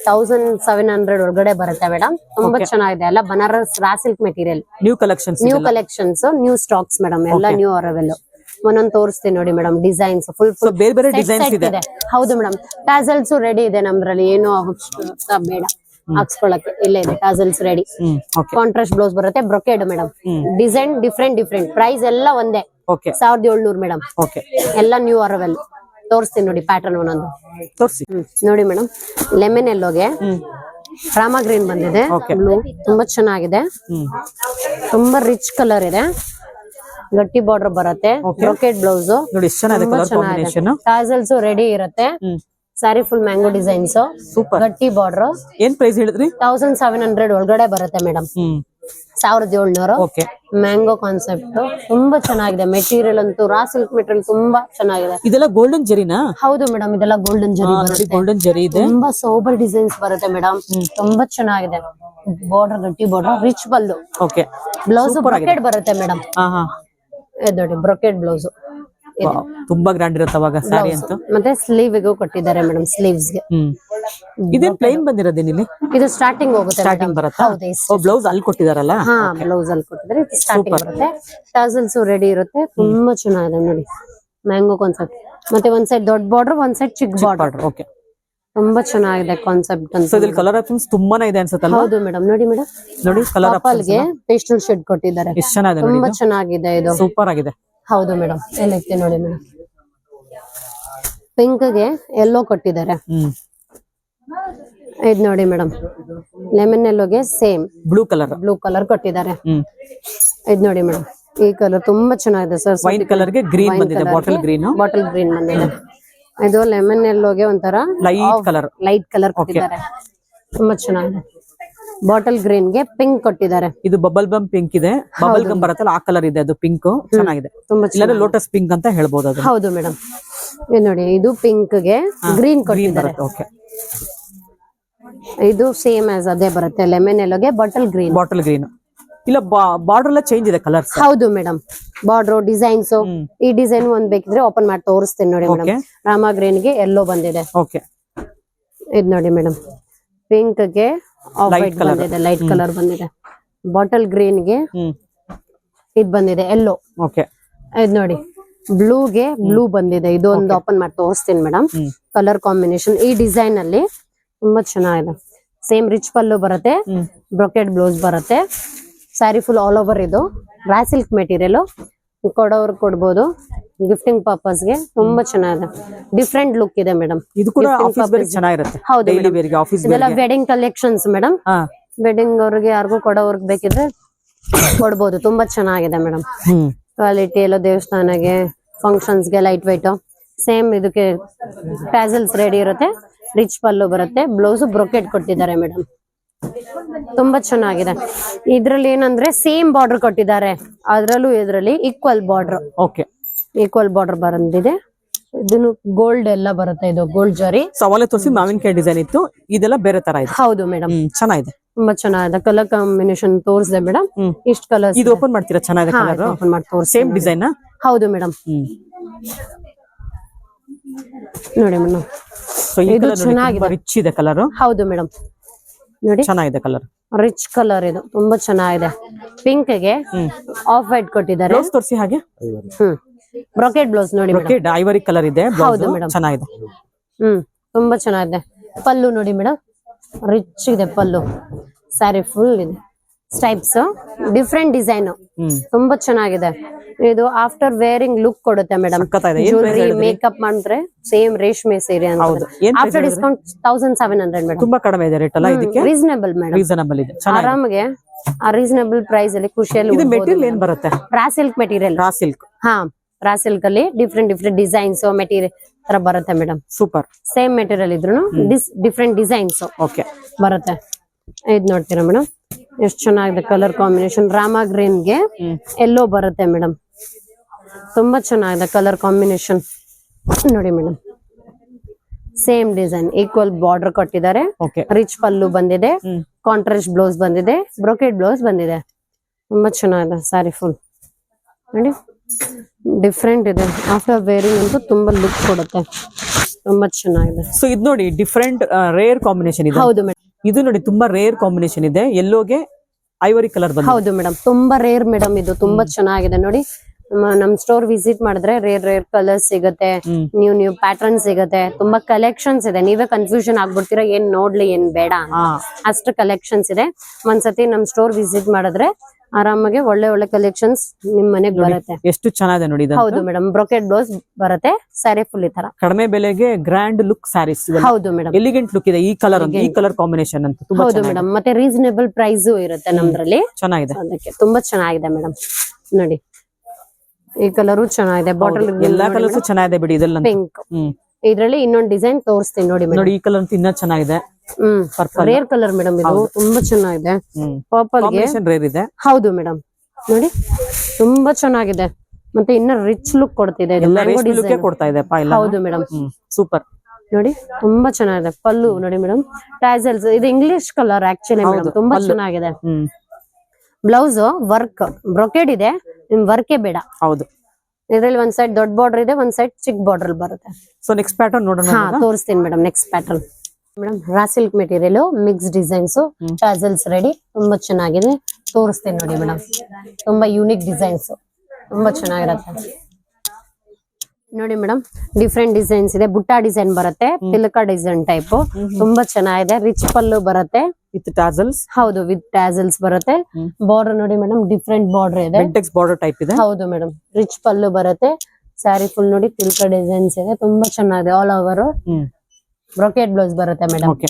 ತೌಸಂಡ್ ಸೆವೆನ್ ಹಂಡ್ರೆಡ್ ಒಳಗಡೆ ಬರುತ್ತೆ ಮೇಡಮ್ ತುಂಬಾ ಚೆನ್ನಾಗಿದೆ. ಎಲ್ಲ Banaras raw silk material new collection new collections new stocks madam ಎಲ್ಲ. ನ್ಯೂ ಅರವೆಲ್ ಒಂದೊಂದ್ ತೋರಿಸ್ತೀನಿ ನೋಡಿ ಮೇಡಮ್ ಡಿಸೈನ್ಸ್ ಫುಲ್ ಫುಲ್ ಬೇರೆ ಬೇರೆ ಡಿಸೈನ್ಸ್ ಇದೆ. ಹೌದು ಮೇಡಮ್ ಪ್ಯಾಸಲ್ಸ್ ರೆಡಿ ಇದೆ ನಮ್ದ್ರಲ್ಲಿ. ಏನು ಬೇಡ. ಹಾಕ್ಸ್ಕೊಳಕ್ಕೆ ಇಲ್ಲೇ ಇದೆ ಟಾಸಲ್ಸ್ ರೆಡಿ ಕಾಂಟ್ರಾಸ್ಟ್ ಬ್ಲೌಸ್ ಬರುತ್ತೆ brocade madam design different different price ಎಲ್ಲ ಒಂದೇ. ಸಾವಿರದ ಏಳ್ನೂರು ಮೇಡಮ್ ಓಕೆ ಎಲ್ಲ ನ್ಯೂ ಅರವೆಲ್ ತೋರಿಸ್ತೀನಿ ನೋಡಿ ಪ್ಯಾಟರ್ನ್ ಒಂದೊಂದು. ತೋರಿಸಿ. ನೋಡಿ ಮೇಡಮ್ ಲೆಮನ್ ಎಲ್ಲೋಗೆ ರಾಮ ಗ್ರೀನ್ ಬಂದಿದೆ. ಬ್ಲೂ ತುಂಬಾ ಚೆನ್ನಾಗಿದೆ. ತುಂಬಾ ರಿಚ್ ಕಲರ್ ಇದೆ. ಗಟ್ಟಿ ಬಾರ್ಡರ್ ಬರುತ್ತೆ. ಬ್ರೊಕೆಟ್ ಬ್ಲೌಸ್ ತುಂಬಾ ಚೆನ್ನಾಗಿದೆ. ಟಾಸಲ್ಸ್ ರೆಡಿ ಇರುತ್ತೆ. Sari full mango designs super ಗಟ್ಟಿ ಬಾರ್ಡರ್ ಏನ್ ಪ್ರೈಸ್ ಹೇಳಿದ್ರಿ? ತೌಸಂಡ್ ಸೆವೆನ್ ಹಂಡ್ರೆಡ್ ಒಳಗಡೆ ಬರುತ್ತೆ ಮೇಡಮ್ ಸಾವಿರದ ಏಳ್ನೂರು. ಓಕೆ ಮ್ಯಾಂಗೋ ಕಾನ್ಸೆಪ್ಟ್ ತುಂಬಾ ಚೆನ್ನಾಗಿದೆ. ಮೆಟೀರಿಯಲ್ ಅಂತೂ ರಾ ಸಿಲ್ಕ್ ಮೆಟೀರಿಯಲ್ ತುಂಬಾ ಚೆನ್ನಾಗಿದೆ. ಇದೆಲ್ಲ ಗೋಲ್ಡನ್ ಜರಿನಾ ಹೌದು ಮೇಡಮ್ ಇದೆಲ್ಲ ಗೋಲ್ಡನ್ ಜರಿ ಗೋಲ್ಡನ್ ಜರಿ ಇದೆ. ತುಂಬಾ ಸೋಬರ್ ಡಿಸೈನ್ಸ್ ಬರುತ್ತೆ ಮೇಡಮ್ ತುಂಬಾ ಚೆನ್ನಾಗಿದೆ. ಬಾರ್ಡರ್ ಗಟ್ಟಿ border rich pallu okay blouse brocade ಬರುತ್ತೆ ಮೇಡಮ್ ನೋಡಿ ಬ್ರೊಕೆಟ್ ಬ್ಲೌಸ್ ತುಂಬಾ ಗ್ರ್ಯಾಂಡ್ ಇರುತ್ತೆ ಅವಾಗ ಸ್ಯಾರಿ ಅಂತೂ. ಮತ್ತೆ ಸ್ಲೀವ್ ಗೂ ಕೊಟ್ಟಿದ್ದಾರೆ ಮೇಡಮ್ ಸ್ಲೀವ್ಸ್ಗೆ. ಇದೇನ್ ಪ್ಲೈನ್ ಬಂದಿರೋದೇನಿಲ್ಲಿ ಇದು ಸ್ಟಾರ್ಟಿಂಗ್ ಹೋಗುತ್ತೆ ಸ್ಟಾರ್ಟಿಂಗ್. ಬರುತ್ತಾ? ಓ ಬ್ಲೌಸ್ ಅಲ್ಲಿ ಕೊಟ್ಟಿದಾರಲ್ಲ? ಹಾ ಬ್ಲೌಸ್ ಅಲ್ಲಿ ಕೊಟ್ಟಿದ್ದಾರೆ ಸ್ಟಾರ್ಟಿಂಗ್ ಬರುತ್ತೆ. ಟಾಸಲ್ಸ್ ರೆಡಿ ಇರುತ್ತೆ ತುಂಬಾ ಚೆನ್ನಾಗಿದೆ ನೋಡಿ. ಮ್ಯಾಂಗೋ ಕಾನ್ಸೆಪ್ಟ್ ಮತ್ತೆ ಒಂದ್ ಸೈಡ್ ದೊಡ್ಡ ಬಾರ್ಡರ್ ಒಂದ್ ಸೈಡ್ ಚಿಕ್ಕ ಬಾರ್ಡರ್ ಓಕೆ ತುಂಬಾ ಚೆನ್ನಾಗಿದೆ ಕಾನ್ಸೆಪ್ಟ್ ಅಂತ ಇದ್ರಲ್ಲಿ ಕಲರ್ ಆಪ್ಷನ್ಸ್ ತುಂಬಾನೇ ಇದೆ ಅನ್ಸುತ್ತಲ್ಲ ಹೌದು ಮೇಡಮ್ ನೋಡಿ ಮೇಡಮ್ ನೋಡಿ ಕಲರ್ ಆಪ್ಷನ್ಸ್ಗೆ ಪೇಸ್ಟಲ್ ಶೇಡ್ ಕೊಟ್ಟಿದ್ದಾರೆ. ತುಂಬಾ ಚೆನ್ನಾಗಿದೆ ಇದು. ಸೂಪರ್ ಆಗಿದೆ. ಹೌದು ಮೇಡಮ್ ಎಲ್ಲೈತೆ ನೋಡಿ ಮೇಡಮ್ ಪಿಂಕ್ಗೆ ಎಲ್ಲೋ ಕೊಟ್ಟಿದ್ದಾರೆ. ಇದು ನೋಡಿ madam lemon ಎಲ್ಲೋಗೆ same blue colour blue colour ಕೊಟ್ಟಿದ್ದಾರೆ. ಇದು ನೋಡಿ ಮೇಡಮ್ ಈ ಕಲರ್ ತುಂಬಾ ಚೆನ್ನಾಗಿದೆ ಸರ್ ವೈನ್ ಕಲರ್ಗೆ ಗ್ರೀನ್ ಬಂದಿದೆ. ಬಾಟಲ್ ಗ್ರೀನ್ ಬಾಟಲ್ ಗ್ರೀನ್ ಬಂದಿದೆ. ಇದು ಲೆಮನ್ ಎಲ್ಲೋಗೆ ಒಂಥರ ಲೈಟ್ ಕಲರ್ ಲೈಟ್ ಕಲರ್ ಕೊಟ್ಟಿದ್ದಾರೆ. ತುಂಬಾ ಚೆನ್ನಾಗಿದೆ. ಬಾಟಲ್ ಗ್ರೀನ್ಗೆ ಪಿಂಕ್ ಕೊಟ್ಟಿದ್ದಾರೆ. ಇದು ಬಬಲ್ ಬಮ್ ಪಿಂಕ್ ಇದೆ. ಬಬಲ್ ಗಮ್ ಬರುತ್ತಲ್ಲ ಆ ಕಲರ್ ಇದೆ ಅದು ಪಿಂಕ್. ಚೆನ್ನಾಗಿದೆ. ತುಂಬಾ ಇಲ್ಲಾಂದ್ರೆ ಲೋಟಸ್ ಪಿಂಕ್ ಅಂತ ಹೇಳ್ಬೋದು ಅದು ಹೌದು ಮೇಡಮ್ ನೋಡಿ ಇದು ಪಿಂಕ್ಗೆ ಗ್ರೀನ್ ಕೊಟ್ಟಿದ್ದಾರೆ. ಓಕೆ. ಇದು ಸೇಮ್ ಆಸ್ ಅದೇ ಬರುತ್ತೆ ಲೆಮನ್ ಎಲ್ಲೋಗೆ ಬಾಟಲ್ ಗ್ರೀನ್ ಬಾಟಲ್ ಗ್ರೀನ್ ಇಲ್ಲ ಬಾರ್ಡರ್ ಎಲ್ಲ ಚೇಂಜ್ ಇದೆ ಕಲರ್ ಹೌದು ಮೇಡಮ್ ಬಾರ್ಡರ್ ಡಿಸೈನ್ಸ್. ಈ ಡಿಸೈನ್ ಒಂದ್ ಬೇಕಿದ್ರೆ ಓಪನ್ ಮಾಡಿ ತೋರಿಸ್ತೀನಿ ನೋಡಿ ಮೇಡಮ್ ರಾಮ ಗ್ರೀನ್ಗೆ ಎಲ್ಲೋ ಬಂದಿದೆ. ಓಕೆ. ಇದ್ ನೋಡಿ ಮೇಡಮ್ ಪಿಂಕ್ಗೆ ವೈಟ್ colour. ಬಂದಿದೆ ಲೈಟ್ ಕಲರ್ ಬಂದಿದೆ. ಬಾಟಲ್ ಗ್ರೀನ್ಗೆ ಇದ್ ಬಂದಿದೆ ಎಲ್ಲೋ ಓಕೆ ಇದ್ ನೋಡಿ ಬ್ಲೂ ಗೆ ಬ್ಲೂ ಬಂದಿದೆ. ಇದು ಒಂದು ಓಪನ್ ಮಾಡಿ ತೋರಿಸ್ತೀನಿ ಮೇಡಮ್ ಕಲರ್ ಕಾಂಬಿನೇಷನ್ ಈ ಡಿಸೈನ್ ಅಲ್ಲಿ ತುಂಬಾ ಚೆನ್ನಾಗಿದೆ. ಸೇಮ್ ರಿಚ್ ಪಲ್ಲು ಬರುತ್ತೆ ಬ್ರೊಕೆಟ್ ಬ್ಲೌಸ್ ಬರುತ್ತೆ. ಸ್ಯಾರಿ ಫುಲ್ ಆಲ್ ಓವರ್ ಇದು. ರಾ ಸಿಲ್ಕ್ ಮೆಟೀರಿಯಲ್ ಕೊಡೋರು ಕೊಡ್ಬೋದು. ಗಿಫ್ಟಿಂಗ್ ಪರ್ಪಸ್ಗೆ ತುಂಬಾ ಚೆನ್ನಾಗಿದೆ. ಡಿಫ್ರೆಂಟ್ ಲುಕ್ ಇದೆ ಮೇಡಮ್ ಇದು ಕೂಡ. ಚೆನ್ನಾಗಿರುತ್ತೆ. ಹೌದು ಇದೆಲ್ಲ ವೆಡ್ಡಿಂಗ್ ಕಲೆಕ್ಷನ್ಸ್ ಮೇಡಮ್ ವೆಡ್ಡಿಂಗ್ ಅವ್ರಿಗೆ ಯಾರಿಗೂ ಕೊಡೋರ್ಗ್ ಬೇಕಿದ್ರೆ ಕೊಡ್ಬೋದು. ತುಂಬಾ ಚೆನ್ನಾಗಿದೆ ಮೇಡಮ್ ಕ್ವಾಲಿಟಿ ಎಲ್ಲ ದೇವಸ್ಥಾನಗೆ ಫಂಕ್ಷನ್ಸ್ಗೆ ಲೈಟ್ ವೈಟ್ ಸೇಮ್ ಇದಕ್ಕೆ ಪ್ಯಾಸಲ್ಸ್ ರೆಡಿ ಇರುತ್ತೆ. ರಿಚ್ ಪಲ್ಲು ಬರುತ್ತೆ. ಬ್ಲೌಸ್ ಬ್ರೊಕೆಟ್ ಕೊಟ್ಟಿದ್ದಾರೆ ಮೇಡಮ್ ತುಂಬಾ ಚೆನ್ನಾಗಿದೆ. ಇದ್ರಲ್ಲಿ ಏನಂದ್ರೆ ಸೇಮ್ ಬಾರ್ಡರ್ ಕೊಟ್ಟಿದ್ದಾರೆ. ಅದ್ರಲ್ಲೂ ಇದ್ರಲ್ಲಿ equal border okay equal border ಬರಂದಿದೆ. ಇದನ್ನು ಗೋಲ್ಡ್ ಎಲ್ಲ ಬರುತ್ತೆ ಇದು ಗೋಲ್ಡ್ ಜರಿ ಸವಾಲೆ ತೋರಿಸಿ ಮಾವಿನಕಾಯಿ ಡಿಸೈನ್ ಇತ್ತು. ಇದೆಲ್ಲ ಬೇರೆ ತರ ಇದೆ. ಹೌದು ಮೇಡಮ್ ಚೆನ್ನಾಗಿದೆ. ತುಂಬಾ ಚೆನ್ನಾಗಿದೆ. ಕಲರ್ ಕಾಂಬಿನೇಷನ್ ತೋರಿಸಿದೆ ಮೇಡಮ್ ಇಷ್ಟು ಕಲರ್ ಇದು ಓಪನ್ ಮಾಡ್ತೀರಾ? ಚೆನ್ನಾಗಿದೆ ಕಲರ್ ಓಪನ್ ಮಾಡಿ ತೋರಿಸಿ ಸೇಮ್ ಡಿಸೈನ್ ಹೌದು ಮೇಡಮ್ ನೋಡಿ ಮೇಡಮ್ ಇದು ಚೆನ್ನಾಗಿದೆ. ರಿಚ್ ಇದೆ ಕಲರ್ ಹೌದು ಮೇಡಮ್ ನೋಡಿ. ಚೆನ್ನಾಗಿದೆ ಕಲರ್ ರಿಚ್ ಕಲರ್ ಇದು. ತುಂಬಾ ಚೆನ್ನಾಗಿದೆ. ಪಿಂಕ್ಗೆ ಆಫ್ ವೈಟ್ ಕೊಟ್ಟಿದ್ದಾರೆ. ತೋರಿಸಿ ಹಾಗೆ? ಹ್ಮ್. ಬ್ರೊಕೆಟ್ ಬ್ಲೌಸ್ ನೋಡಿ ಬ್ರೊಕೆಡ್ ಐವರಿ ಕಲರ್ ಇದೆ ಬ್ಲೌಸ್ ಹೌದು madam. ಚೆನ್ನಾಗಿದೆ. ಹ್ಮ್ ತುಂಬಾ ಚೆನ್ನಾಗಿದೆ. ಪಲ್ಲು ನೋಡಿ ಮೇಡಮ್ ರಿಚ್ ಇದೆ ಪಲ್ಲು. ಸ್ಯಾರಿ ಫುಲ್ ಇದೆ. ಸ್ಟೈಪ್ಸ್ ಡಿಫ್ರೆಂಟ್ ಡಿಸೈನ್ ತುಂಬಾ ಚೆನ್ನಾಗಿದೆ. ಇದು ಆಫ್ಟರ್ ವೇರಿಂಗ್ ಲುಕ್ ಕೊಡುತ್ತೆ ಮೇಡಮ್ ಜ್ಯುವೆಲರಿ? ಮೇಕಪ್ ಮಾಡಿದ್ರೆ ಸೇಮ್ ರೇಷ್ಮೆ ಸೀರೆ. ಅಂತ. After discount thousand seven hundred madam ತುಂಬಾ ಕಡಿಮೆ ಇದೆ ರೇಟ್ ಅಲ್ಲ ಇದಕ್ಕೆ? ರೀಸನಬಲ್ ಮೇಡಮ್ ರೀಸನಬಲ್ ಇದೆ. ಆರಾಮಗೆ ಆ ರೀಸನಬಲ್ ಪ್ರೈಸ್ ಅಲ್ಲಿ ಖುಷಿಯಲ್ಲಿ ಇದು ಮೆಟೀರಿಯಲ್ ಏನ್ ಬರುತ್ತೆ? Raw silk material raw silk ಹಾ. ರಾ ಸಿಲ್ಕ್ ಅಲ್ಲಿ ಡಿಫ್ರೆಂಟ್ ಡಿಫ್ರೆಂಟ್ ಡಿಸೈನ್ಸ್ ಮೆಟೀರಿಯಲ್ ತರ ಬರುತ್ತೆ ಮೇಡಮ್ ಸೂಪರ್ ಸೇಮ್ ಮೆಟೀರಿಯಲ್ ಇದ್ರು ಡಿಫ್ರೆಂಟ್ ಡಿಸೈನ್ಸ್ ಓಕೆ ಬರುತ್ತೆ. ಇದ್ ನೋಡ್ತೀರಾ ಮೇಡಮ್ ಎಷ್ಟು ಚೆನ್ನಾಗಿದೆ ಕಲರ್ ಕಾಂಬಿನೇಷನ್ ರಾಮ ಗ್ರೀನ್ಗೆ ಎಲ್ಲೋ ಬರುತ್ತೆ ಮೇಡಮ್ ತುಂಬಾ ಚೆನ್ನಾಗಿದೆ ಕಲರ್ ಕಾಂಬಿನೇಷನ್ ನೋಡಿ madam same design equal border ಕೊಟ್ಟಿದ್ದಾರೆ. ರಿಚ್ ಪಲ್ಲು ಬಂದಿದೆ. ಕಾಂಟ್ರಾಸ್ಟ್ ಬ್ಲೌಸ್ ಬಂದಿದೆ. ಬ್ರೊಕೆಟ್ ಬ್ಲೌಸ್ ಬಂದಿದೆ. ತುಂಬಾ ಚೆನ್ನಾಗಿದೆ ಸಾರಿ ಫುಲ್ ನೋಡಿ. ಡಿಫ್ರೆಂಟ್ ಇದೆ. ಆಫ್ಟರ್ ವೇರಿಂಗ್ ಅಂತೂ ತುಂಬಾ ಲುಕ್ ಕೊಡುತ್ತೆ. ತುಂಬಾ ಚೆನ್ನಾಗಿದೆ. ಸೊ ಇದು ನೋಡಿ ಡಿಫ್ರೆಂಟ್ ರೇರ್ ಕಾಂಬಿನೇಷನ್ ಇದೆ. ಹೌದು ಮೇಡಮ್ ಇದು ನೋಡಿ ತುಂಬಾ ರೇರ್ ಕಾಂಬಿನೇಷನ್ ಇದೆ. ಎಲ್ಲೋಗೆ ಐವರಿ ಕಲರ್ ಬಂದ ಹೌದು ಮೇಡಮ್ ತುಂಬಾ ರೇರ್ ಮೇಡಮ್ ಇದು. ತುಂಬಾ ಚೆನ್ನಾಗಿದೆ. ನೋಡಿ ನಮ್ ಸ್ಟೋರ್ ವಿಸಿಟ್ ಮಾಡಿದ್ರೆ ರೇರ್ ರೇರ್ ಕಲರ್ಸ್ ಸಿಗುತ್ತೆ. ನ್ಯೂ ನ್ಯೂ ಪ್ಯಾಟರ್ನ್ ಸಿಗುತ್ತೆ. ತುಂಬಾ ಕಲೆಕ್ಷನ್ಸ್ ಇದೆ. ನೀವೇ ಕನ್ಫ್ಯೂಷನ್ ಆಗ್ಬಿಡ್ತೀರಾ ಏನ್ ನೋಡ್ಲಿ ಏನ್ ಬೇಡ ಅಷ್ಟು ಕಲೆಕ್ಷನ್ಸ್ ಇದೆ. ಒಂದ್ಸತಿ ನಮ್ ಸ್ಟೋರ್ ವಿಸಿಟ್ ಮಾಡಿದ್ರೆ ಆರಾಮಾಗಿ ಒಳ್ಳೆ ಒಳ್ಳೆ ಕಲೆಕ್ಷನ್ಸ್ ನಿಮ್ ಮನೆಗ್ ಬರುತ್ತೆ. ಎಷ್ಟು ಚೆನ್ನಾಗಿದೆ ನೋಡಿ ಇದು ಹೌದು ಮೇಡಮ್ ಬ್ರೊಕೆಟ್ ಬ್ಲೌಸ್ ಬರುತ್ತೆ ಸ್ಯಾರಿ ಫುಲ್ ಈ ತರ. ಕಡಿಮೆ ಬೆಲೆಗೆ ಗ್ರ್ಯಾಂಡ್ ಲುಕ್ ಸ್ಯಾರೀಸ್ ಹೌದು ಮೇಡಮ್ ಎಲಿಗೆಂಟ್ ಲುಕ್ ಇದೆ ಈ ಕಲರ್ ಈ ಕಲರ್ ಕಾಂಬಿನೇಷನ್ ಅಂತ ತುಂಬಾ ಹೌದು. ಮೇಡಮ್ ಮತ್ತೆ ರೀಸನೇಬಲ್ ಪ್ರೈಸ್ ಇರುತ್ತೆ ನಮ್ದ್ರಲ್ಲಿ. ಚೆನ್ನಾಗಿದೆ. ಅದಕ್ಕೆ ತುಂಬಾ ಚೆನ್ನಾಗಿದೆ ಮೇಡಮ್ ನೋಡಿ ಈ ಕಲರು ಚೆನ್ನಾಗಿದೆ ಬಾಟಲ್ ಎಲ್ಲಾ ಕಲರ್ಸ್ ಚೆನ್ನಾಗಿದೆ ಬಿಡಿ ಇದೆಲ್ಲ ಪಿಂಕ್ ಇದ್ರಲ್ಲಿ ಇನ್ನೊಂದ್ ಡಿಸೈನ್ ತೋರಿಸ್ತೀನಿ ನೋಡಿ ನೋಡಿ ಈ ಕಲರ್ ತಿನ್ನ ಇನ್ನೂ ಚೆನ್ನಾಗಿದೆ. ಹ್ಮ್. ರೇರ್ ಕಲರ್ ಮೇಡಮ್ ಇದು. ತುಂಬಾ ಚೆನ್ನಾಗಿದೆ. ಪರ್ಪಲ್ಗೆ ರೇರ್ ಇದೆ. ಹೌದು ಮೇಡಮ್ ನೋಡಿ ತುಂಬಾ ಚೆನ್ನಾಗಿದೆ. ಮತ್ತೆ ಇನ್ನ ರಿಚ್ ಲುಕ್ ಕೊಡ್ತಿದೆ. ಕೊಡ್ತಾ ಇದೆ ಹೌದು ಮೇಡಮ್ ಸೂಪರ್ ನೋಡಿ ತುಂಬಾ ಚೆನ್ನಾಗಿದೆ. ಪಲ್ಲು ನೋಡಿ ಮೇಡಮ್ ಟ್ಯಾಸಲ್ಸ್ ಇದು ಇಂಗ್ಲಿಷ್ ಕಲರ್ ಆಕ್ಚುಲಿ ಮೇಡಮ್ ತುಂಬಾ ಚೆನ್ನಾಗಿದೆ. ಬ್ಲೌಸ್ ವರ್ಕ್ ಬ್ರೊಕೆಡ್ ಇದೆ. ನಿಮ್ ವರ್ಕೇ ಬೇಡ. ಹೌದು. ಇದ್ರಲ್ಲಿ ಒಂದ್ ಸೈಡ್ ದೊಡ್ಡ ಬಾರ್ಡರ್ ಇದೆ ಒಂದ್ ಸೈಡ್ ಚಿಕ್ಕ ಬಾರ್ಡರ್ ಬರುತ್ತೆ. ಸೊ ನೆಕ್ಸ್ಟ್ ಪ್ಯಾಟರ್ನ್ ನೋಡೋಣ ತೋರಿಸ್ತೀನಿ madam next pattern madam raw silk material mix designs tassels ready ತುಂಬಾ ಚೆನ್ನಾಗಿದೆ. ತೋರಿಸ್ತೇನೆ ನೋಡಿ ಮೇಡಮ್ ತುಂಬಾ ಯೂನಿಕ್ ಡಿಸೈನ್ಸ್ ತುಂಬಾ ಚೆನ್ನಾಗಿರತ್ತೆ. ನೋಡಿ ಮೇಡಮ್ ಡಿಫ್ರೆಂಟ್ ಡಿಸೈನ್ಸ್ ಇದೆ. ಬುಟ್ಟಾ ಡಿಸೈನ್ ಬರುತ್ತೆ. ತಿಲಕ ಡಿಸೈನ್ ಟೈಪ್ ತುಂಬಾ ಚೆನ್ನಾಗಿದೆ. ರಿಚ್ ಪಲ್ಲು ಬರುತ್ತೆ. ವಿತ್ ಟಾಸಲ್ಸ್ ಹೌದು ವಿತ್ ಟಾಸಲ್ಸ್ ಬರುತ್ತೆ. ಬಾರ್ಡರ್ ನೋಡಿ ಮೇಡಮ್ ಡಿಫ್ರೆಂಟ್ ಬಾರ್ಡರ್ ಇದೆ. ಬಾರ್ಡರ್ ಟೈಪ್ ಇದೆ? ಹೌದು ಮೇಡಮ್ ರಿಚ್ ಪಲ್ಲು ಬರುತ್ತೆ. ಸ್ಯಾರಿ ಫುಲ್ ನೋಡಿ ತಿಲ್ಕ ಡಿಸೈನ್ಸ್ ಇದೆ. ತುಂಬಾ ಚೆನ್ನಾಗಿದೆ. ಆಲ್ ಓವರ್ ಬ್ರೊಕೆಟ್ ಬ್ಲೌಸ್ ಬರುತ್ತೆ madam okay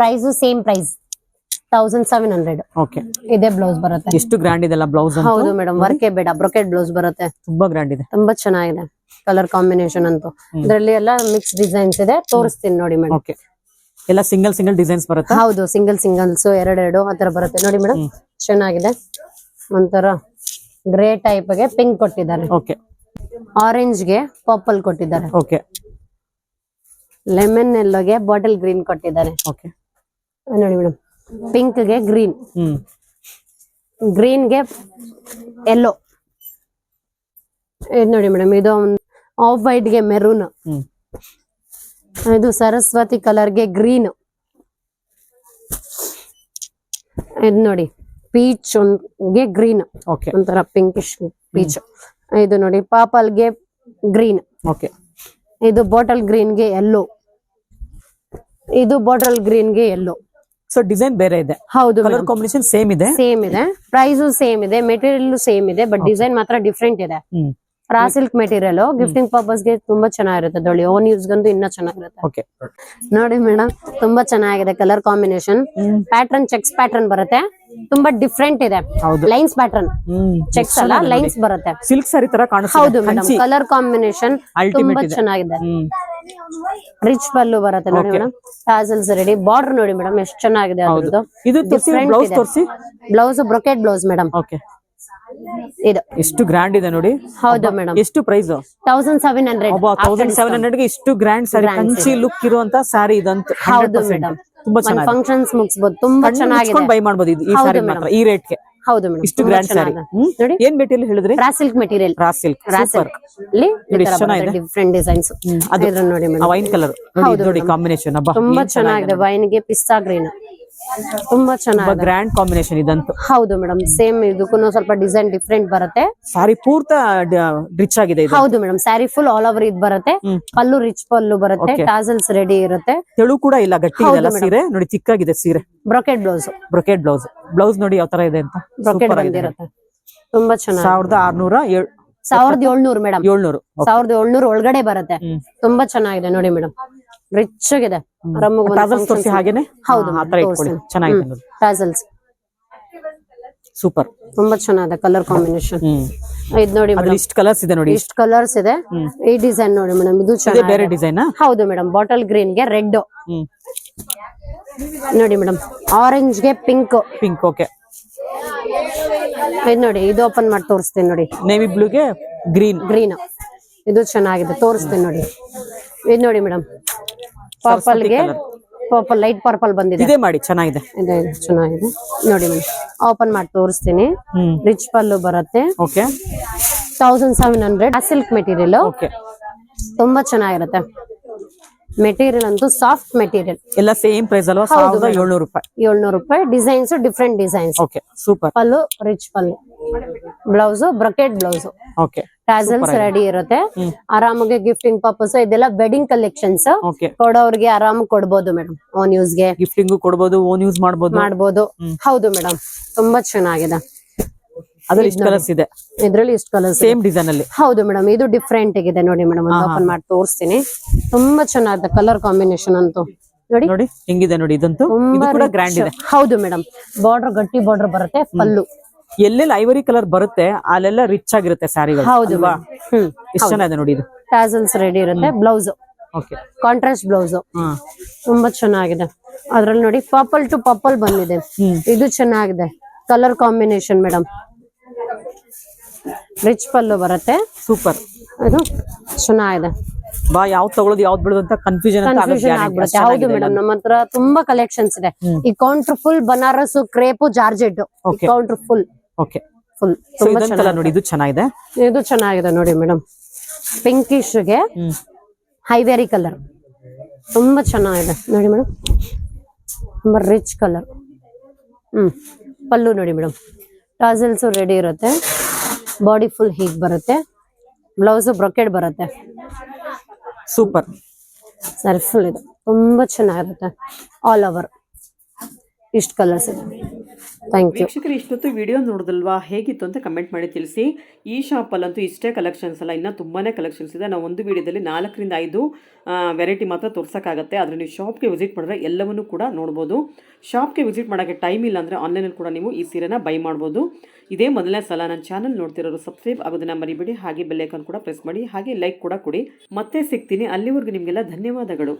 price same price thousand seven hundred okay ಇದೇ ಬ್ಲೌಸ್ ಬರುತ್ತೆ. ಎಷ್ಟು ಗ್ರ್ಯಾಂಡ್ ಇದೆಲ್ಲ ಬ್ಲೌಸ್ ಹೌದು ಮೇಡಮ್ ವರ್ಕೆ ಬೇಡ. ಬ್ರೊಕೆಟ್ ಬ್ಲೌಸ್ ಬರುತ್ತೆ. ತುಂಬಾ ಗ್ರ್ಯಾಂಡ್ ಇದೆ. ತುಂಬಾ ಚೆನ್ನಾಗಿದೆ. ಕಲರ್ ಕಾಂಬಿನೇಷನ್ ಅಂತೂ. ಅದರಲ್ಲಿ ಎಲ್ಲ ಮಿಕ್ಸ್ ಡಿಸೈನ್ಸ್ ಇದೆ. ತೋರಿಸ್ತೀನಿ ನೋಡಿ ಮೇಡಮ್ ಓಕೆ ಎಲ್ಲ ಸಿಂಗಲ್ ಸಿಂಗಲ್ ಡಿಸೈನ್ಸ್ ಬರುತ್ತೆ? ಹೌದು ಸಿಂಗಲ್ ಸಿಂಗಲ್ಸ್ ಎರಡೆರಡು ಆತರ ಬರುತ್ತೆ. ನೋಡಿ ಮೇಡಮ್ ಚೆನ್ನಾಗಿದೆ. ಒಂಥರ ಗ್ರೇ ಟೈಪ್ಗೆ ಪಿಂಕ್ ಕೊಟ್ಟಿದ್ದಾರೆ. ಓಕೆ ಆರೆಂಜ್ಗೆ ಪರ್ಪಲ್ ಕೊಟ್ಟಿದ್ದಾರೆ. ಓಕೆ ಲೆಮನ್ ಎಲ್ಲೋಗೆ ಬಾಟಲ್ ಗ್ರೀನ್ ಕೊಟ್ಟಿದ್ದಾರೆ. ಓಕೆ ನೋಡಿ ಮೇಡಮ್ ಪಿಂಕ್ಗೆ ಗ್ರೀನ್ ಗ್ರೀನ್ಗೆ ಎಲ್ಲೋ ಇದು ನೋಡಿ ಮೇಡಮ್ ಇದು ಆಫ್ ವೈಟ್ಗೆ ಮೆರೂನ್ ಇದು ಸರಸ್ವತಿ ಕಲರ್ಗೆ ಗ್ರೀನ್ ಇದು ನೋಡಿ ಪೀಚ್ಗೆ ಗ್ರೀನ್ ಓಕೆ ಒಂಥರ ಪಿಂಕಿಶ್ ಪೀಚ್ ಇದು ನೋಡಿ ಪಾಪಲ್ಗೆ ಗ್ರೀನ್ ಓಕೆ ಇದು ಬಾಟಲ್ ಗ್ರೀನ್ಗೆ ಎಲ್ಲೋ ಇದು ಬಾಟಲ್ ಗ್ರೀನ್ಗೆ ಎಲ್ಲೋ ಸೊ ಡಿಸೈನ್ ಬೇರೆ ಇದೆ. ಹೌದು ಕಲರ್ ಕಾಂಬಿನೇಷನ್ ಸೇಮ್ ಇದೆ. ಸೇಮ್ ಇದೆ. ಪ್ರೈಸು ಸೇಮ್ ಇದೆ. ಮೆಟೀರಿಯಲ್ ಸೇಮ್ ಇದೆ. ಬಟ್ ಡಿಸೈನ್ ಮಾತ್ರ ಡಿಫ್ರೆಂಟ್ ಇದೆ. ರಾ ಸಿಲ್ಕ್ ಮೆಟೀರಿಯಲ್ ಗಿಫ್ಟಿಂಗ್ ಪರ್ಪಸ್ಗೆ ತುಂಬಾ ಚೆನ್ನಾಗಿರುತ್ತೆ ದೊಳಿ ಓನ್ ಯೂಸ್ ಗಂದು ಇನ್ನ ಚೆನ್ನಾಗಿರುತ್ತೆ. ನೋಡಿ ಮೇಡಮ್ ತುಂಬಾ ಚೆನ್ನಾಗಿದೆ colour combination pattern checks pattern ಬರುತ್ತೆ. ತುಂಬಾ ಡಿಫ್ರೆಂಟ್ ಇದೆ. ಲೈನ್ಸ್ ಪ್ಯಾಟರ್ನ್ ಚೆಕ್ಸ್ ಅಲ್ಲ ಲೈನ್ಸ್ ಬರುತ್ತೆ. ಸಿಲ್ಕ್ ಸರಿ ತರ ಹೌದು ಮೇಡಮ್ ಕಲರ್ ಕಾಂಬಿನೇಷನ್ ತುಂಬಾ ಚೆನ್ನಾಗಿದೆ. ರಿಚ್ ಪಲ್ಲು ಬರುತ್ತೆ ನೋಡಿ ಮೇಡಮ್ ಟಾಸಲ್ಸ್ ರೆಡಿ ಬಾರ್ಡರ್ ನೋಡಿ ಮೇಡಮ್ ಎಷ್ಟು ಚೆನ್ನಾಗಿದೆ ಅದ್ರದ್ದು. ಇದು ಬ್ಲೌಸ್ ತೋರಿಸಿ blouse brocade blouse madam okay ಇದು. ಎಷ್ಟು ಗ್ರ್ಯಾಂಡ್ ಇದೆ ನೋಡಿ. ಹೌದು ಮೇಡಮ್ ಎಷ್ಟು price thousand seven hundred thousand seven hundred ಇಷ್ಟು ಗ್ರ್ಯಾಂಡ್ ಸಾರಿ ಕಂಚಿ ಲುಕ್ ಇರುವಂತ ಸಾರಿ ಇದಂತ ಹೌದು ಮೇಡಮ್ ತುಂಬಾ ಒಂದ್ ಚೆನ್ನಾಗಿದೆ. ಫಂಕ್ಷನ್ಸ್ ಮುಗಿಸಬಹುದು ತುಂಬಾ ಚೆನ್ನಾಗಿ ಬೈ ಮಾಡಬಹುದು ಇದು ಈ ಸಾರಿ ಮಾತ್ರ ಈ ರೇಟ್ಗೆ. ಹೌದು ಮೇಡಮ್ ಇಷ್ಟು ಗ್ರ್ಯಾಂಡ್ ಸಾರಿ ನೋಡಿ. ಏನ್ ಮೆಟೀರಿಯಲ್ ಹೇಳಿದ್ರೆ? Raw silk material raw silk raw super silk ಅಲ್ಲಿ. ಡಿಫ್ರೆಂಟ್ ಡಿಸೈನ್ಸ್ ಅದು ನೋಡಿ ಮೇಡಮ್ ವೈನ್ ಕಲರ್ ನೋಡಿ ನೋಡಿ ಕಾಂಬಿನೇಷನ್ ತುಂಬಾ ಚೆನ್ನಾಗಿದೆ. ವೈನ್ಗೆ ಪಿಸ್ತಾ ಗ್ರೀನ್ ತುಂಬಾ ಚೆನ್ನಾಗಿ ಗ್ರ್ಯಾಂಡ್ ಕಾಂಬಿನೇಷನ್ ಇದಂತೂ. ಹೌದು ಮೇಡಮ್ ಸೇಮ್ ಇದಕ್ಕೂ ಸ್ವಲ್ಪ ಡಿಸೈನ್ ಡಿಫ್ರೆಂಟ್ ಬರುತ್ತೆ. ಸಾರಿ ಪೂರ್ತ ರಿಚ್ ಆಗಿದೆ ಇದು. ಹೌದು madam sari full all over ಇದ್ ಬರುತ್ತೆ. ಪಲ್ಲು ರಿಚ್ ಪಲ್ಲು ಬರುತ್ತೆ Okay. ಟಾಸಲ್ಸ್ ರೆಡಿ ಇರುತ್ತೆ. ತೆಳು ಕೂಡ ಇಲ್ಲ ಗಟ್ಟಿ ಹೌದು ಇದೆಲ್ಲ madam. ಸೀರೆ? ನೋಡಿ ಚಿಕ್ಕಾಗಿದೆ ಸೀರೆ. Brocade blouse brocade blouse blouse ನೋಡಿ ಯಾವ ತರ ಇದೆ ಅಂತ. ಬ್ರೊಕೆಟ್ Super ಆಗಿದೆ. ಬಂದಿರುತ್ತೆ ತುಂಬಾ ಚೆನ್ನಾಗಿ ಸಾವಿರದ ಆರ್ನೂರ ಏಳ್- ಸಾವಿರದ ಏಳ್ನೂರು ಮೇಡಮ್ ಏಳ್ನೂರು. ಸಾವಿರದ ಏಳ್ನೂರು ಒಳಗಡೆ ಬರುತ್ತೆ. ಹ್ಮ್. ತುಂಬಾ ಚೆನ್ನಾಗಿದೆ ನೋಡಿ ಮೇಡಮ್ ರಿಚ್ ಆಗಿದೆ. ಆರಾಮಾಗಿ ಹಾಗೇನೆ? ಹೌದು ಚೆನ್ನಾಗಿದೆ ನೋಡಿ ಟಾಸಲ್ಸ್ ಸೂಪರ್ ತುಂಬಾ ಚೆನ್ನಾಗಿದೆ ಕಲರ್ ಕಾಂಬಿನೇಷನ್ ಇದು ನೋಡಿ ಇಷ್ಟು ಕಲರ್ಸ್ ಇದೆ ನೋಡಿ. ಇಷ್ಟು ಕಲರ್ಸ್ ಇದೆ. ಈ ಡಿಸೈನ್ ನೋಡಿ ಮೇಡಮ್ ಇದು ಚೆನ್ನಾಗಿದೆ. ಬೇರೆ ಡಿಸೈನ್ ಹೌದು ಮೇಡಮ್ ಬಾಟಲ್ ಗ್ರೀನ್ಗೆ ರೆಡ್ ನೋಡಿ ಮೇಡಮ್ ಆರೆಂಜ್ಗೆ ಪಿಂಕ್ ಪಿಂಕ್ ಓಕೆ ಇದು ನೋಡಿ ಇದು ಓಪನ್ ಮಾಡಿ ತೋರಿಸ್ತೀನಿ ನೋಡಿ. ನೇವಿ ಬ್ಲೂಗೆ ಗ್ರೀನ್ ಗ್ರೀನ್ ಇದು ಚೆನ್ನಾಗಿದೆ ತೋರಿಸ್ತೀನಿ ನೋಡಿ. ಇದು ನೋಡಿ ಮೇಡಮ್ ಪರ್ಪಲ್ಗೆ ಪರ್ಪಲ್ ಲೈಟ್ ಪರ್ಪಲ್ ಬಂದಿದೆ. ಇದೇ ಮಾಡಿ ಚೆನ್ನಾಗಿದೆ. ಇದೆ ಇದೆ, ಚೆನ್ನಾಗಿದೆ. ನೋಡಿ ಮೇಡಮ್ ಓಪನ್ ಮಾಡಿ ತೋರಿಸ್ತೀನಿ. ಹ್ಮ್. ರಿಚ್ ಪಲ್ಲು ಬರುತ್ತೆ. Okay thousand seven hundred silk material okay ತುಂಬಾ ಚೆನ್ನಾಗಿರುತ್ತೆ. ಮೆಟೀರಿಯಲ್ ಅಂತೂ ಸಾಫ್ಟ್ ಮೆಟೀರಿಯಲ್ ಎಲ್ಲ ಸೇಮ್ ಪ್ರೈಸ್ ಅಲ್ವಾ? ಸಾವಿರದ ಏಳ್ನೂರು ರೂಪಾಯಿ. ಏಳ್ನೂರು ರೂಪಾಯಿ. Designs different designs okay super pallu rich pallu blouse brocade blouse okay tassels ready ಇರುತ್ತೆ. ಆರಾಮಾಗಿ ಗಿಫ್ಟಿಂಗ್ ಪರ್ಪಸ್ ಇದೆಲ್ಲ ವೆಡ್ಡಿಂಗ್ ಕಲೆಕ್ಷನ್ಸ್ ಕೊಡೋರ್ಗೆ ಆರಾಮ್ ಕೊಡ್ಬೋದು ಮೇಡಮ್ ಓನ್ ಯೂಸ್ಗೆ. ಗಿಫ್ಟಿಂಗ್ ಕೊಡ್ಬೋದು ಓನ್ ಯೂಸ್ ಮಾಡ್ಬೋದು. ಮಾಡ್ಬೋದು. ಹೌದು ಮೇಡಮ್ ತುಂಬಾ ಚೆನ್ನಾಗಿದೆ. ಅದ್ರಲ್ಲಿ ಇಷ್ಟು ಕಲರ್ಸ್ ಇದೆ. ಇದ್ರಲ್ಲಿ ಇಷ್ಟು ಕಲರ್ಸ್ ಸೇಮ್ ಡಿಸೈನ್ ಅಲ್ಲಿ. ಹೌದು ಮೇಡಮ್ ಇದು ಡಿಫ್ರೆಂಟ್ ಆಗಿದೆ ನೋಡಿ ಮೇಡಮ್ ಓಪನ್ ಮಾಡಿ ತೋರಿಸ್ತೀನಿ. ತುಂಬಾ ಚೆನ್ನಾಗಿದೆ ಕಲರ್ ಕಾಂಬಿನೇಷನ್ ಅಂತೂ. ನೋಡಿ. ನೋಡಿ ಹೆಂಗಿದೆ ನೋಡಿ ಇದಂತೂ. ಇದು ತುಂಬಾ ಗ್ರ್ಯಾಂಡ್ ಇದೆ. ಹೌದು ಮೇಡಮ್ ಬಾರ್ಡರ್ ಗಟ್ಟಿ ಬಾರ್ಡರ್ ಬರುತ್ತೆ ಪಲ್ಲು. ಎಲ್ಲೆಲ್ಲಿ ಐವರಿ ಕಲರ್ ಬರುತ್ತೆ ಅಲ್ಲೆಲ್ಲ ರಿಚ್ ಆಗಿರುತ್ತೆ ಸ್ಯಾರಿಗಳು ಹೌದು ಅಲ್ವಾ? ಎಷ್ಟು ಚೆನ್ನಾಗಿದೆ ನೋಡಿ ಇದು? ಟ್ಯಾಸಲ್ಸ್ ರೆಡಿ ಇರುತ್ತೆ ಬ್ಲೌಸ್ ಓಕೆ ಕಾಂಟ್ರಾಸ್ಟ್ ಬ್ಲೌಸ್ ತುಂಬಾ ಚೆನ್ನಾಗಿದೆ. ಅದ್ರಲ್ಲಿ ನೋಡಿ ಪರ್ಪಲ್ ಟು ಪರ್ಪಲ್ ಬಂದಿದೆ. ಇದು ಚೆನ್ನಾಗಿದೆ. Colour combination madam rich pallu ಬರುತ್ತೆ. ಸೂಪರ್ ಇದು ಚೆನ್ನಾಗಿದೆ. ಬಾ ಯಾವ್ದು ತಗೊಳ್ಳೋದು ಯಾವ್ದು ಬಿಡೋದು ಅಂತ ಕನ್ಫ್ಯೂಷನ್ ಅಂತ ಕನ್ಫ್ಯೂಷನ್ ಆಗ್ಬಿಡುತ್ತೆ. ಹೌದು ಮೇಡಮ್ ನಮ್ಮ ಹತ್ರ ತುಂಬಾ ಕಲೆಕ್ಷನ್ಸ್ ಇದೆ. ಈ counter full Banaras crepe georgette. Counter full okay full ತುಂಬಾ ನೋಡಿ ಇದು ಚೆನ್ನಾಗಿದೆ? ಇದು ಚೆನ್ನಾಗಿದೆ ನೋಡಿ ಮೇಡಮ್ ಪಿಂಕಿಶ್ಗೆ ಹ್ಮ್. ಹೈವೇರಿ ಕಲರ್ ತುಂಬಾ ಚೆನ್ನಾಗಿದೆ ನೋಡಿ ಮೇಡಮ್ ತುಂಬಾ ರಿಚ್ ಕಲರ್ ಹ್ಮ್. ಪಲ್ಲು ನೋಡಿ ಮೇಡಮ್ ಟಾಸಲ್ಸ್ ರೆಡಿ ಇರುತ್ತೆ. ಬಾಡಿ ಫುಲ್ ಹೀಗ್ ಬರುತ್ತೆ. ಬ್ಲೌಸ್ ಬ್ರೊಕೆಟ್ ಬರುತ್ತೆ. ಸೂಪರ್ ಸರ್ ಫುಲ್ ಇದೆ. ತುಂಬಾ ಚೆನ್ನಾಗಿರುತ್ತೆ. ಆಲ್ ಓವರ್ ಇಷ್ಟು ಕಲರ್ಸ್ ಇದೆ. ಥ್ಯಾಂಕ್ ವೀಕ್ಷಕರು, ಇಷ್ಟೊತ್ತು ವಿಡಿಯೋ ನೋಡಿದಲ್ವಾ? ಹೇಗಿತ್ತು ಅಂತ ಕಮೆಂಟ್ ಮಾಡಿ ತಿಳಿಸಿ. ಈ ಶಾಪಲ್ಲಂತೂ ಇಷ್ಟೇ ಕಲೆಕ್ಷನ್ಸ್ ಅಲ್ಲ, ಇನ್ನೂ ತುಂಬಾ ಕಲೆಕ್ಷನ್ಸ್ ಇದೆ. ನಾವು ಒಂದು ವಿಡಿಯೋದಲ್ಲಿ ನಾಲ್ಕರಿಂದ ಐದು ವೆರೈಟಿ ಮಾತ್ರ ತೋರ್ಸೋಕ್ಕಾಗತ್ತೆ. ಆದರೆ ನೀವು ಶಾಪ್ಗೆ ವಿಸಿಟ್ ಮಾಡಿದ್ರೆ ಎಲ್ಲವನ್ನೂ ಕೂಡ ನೋಡ್ಬೋದು. ಶಾಪ್ಗೆ ವಿಸಿಟ್ ಮಾಡೋಕ್ಕೆ ಟೈಮ್ ಇಲ್ಲ ಅಂದರೆ ಆನ್ಲೈನಲ್ಲಿ ಕೂಡ ನೀವು ಈ ಸೀರೆನ ಬೈ ಮಾಡ್ಬೋದು. ಇದೇ ಮೊದಲನೇ ಸಲ ನನ್ನ ಚಾನಲ್ ನೋಡ್ತಿರೋರು ಸಬ್ಸ್ಕ್ರೈಬ್ ಆಗೋದನ್ನ ಮರಿಬೇಡಿ. ಹಾಗೆ ಬೆಲ್ಲೈಕನ್ ಕೂಡ ಪ್ರೆಸ್ ಮಾಡಿ, ಹಾಗೆ ಲೈಕ್ ಕೂಡ ಕೊಡಿ. ಮತ್ತೆ ಸಿಗ್ತೀನಿ. ಅಲ್ಲಿವರೆಗೂ ನಿಮಗೆಲ್ಲ ಧನ್ಯವಾದಗಳು.